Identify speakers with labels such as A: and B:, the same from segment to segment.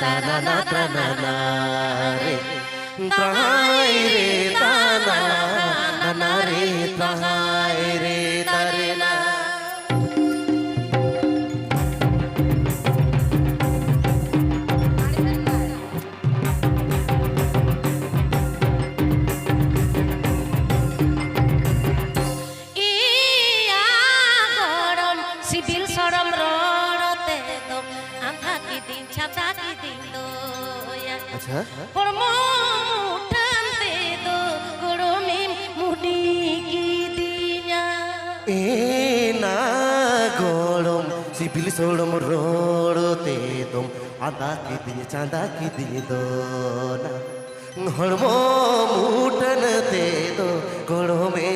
A: ta na na ta na na re আচ্ছা civil সোড়ম রোড়তে দম আদা কি দিয়ে চাঁদা কি দিয়ে দো না হড়ম মুটন তে দো গড়মে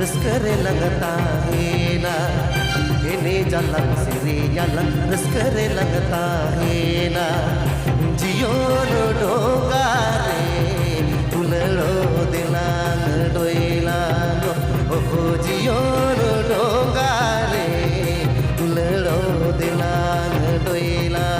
A: riskere lagta hai na ene jalan sire jalan riskere lagta hai na jiyo no doga re tulalo dilang doilang oh jiyo no doga re tulalo dilang doilang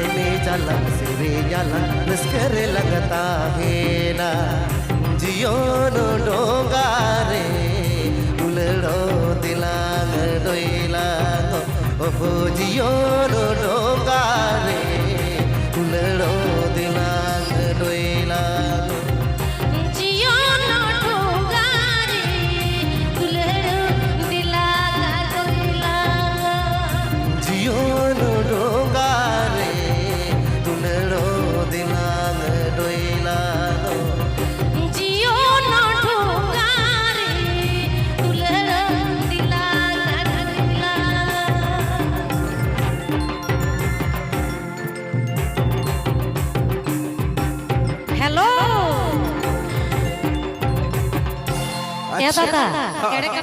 A: ए बेजालम सिरे जालम मुस्करे लगता है ना जियो नो डोंगा रे उलड़ो दिलांग डोइलांग ओ जियो नो এ
B: দাদা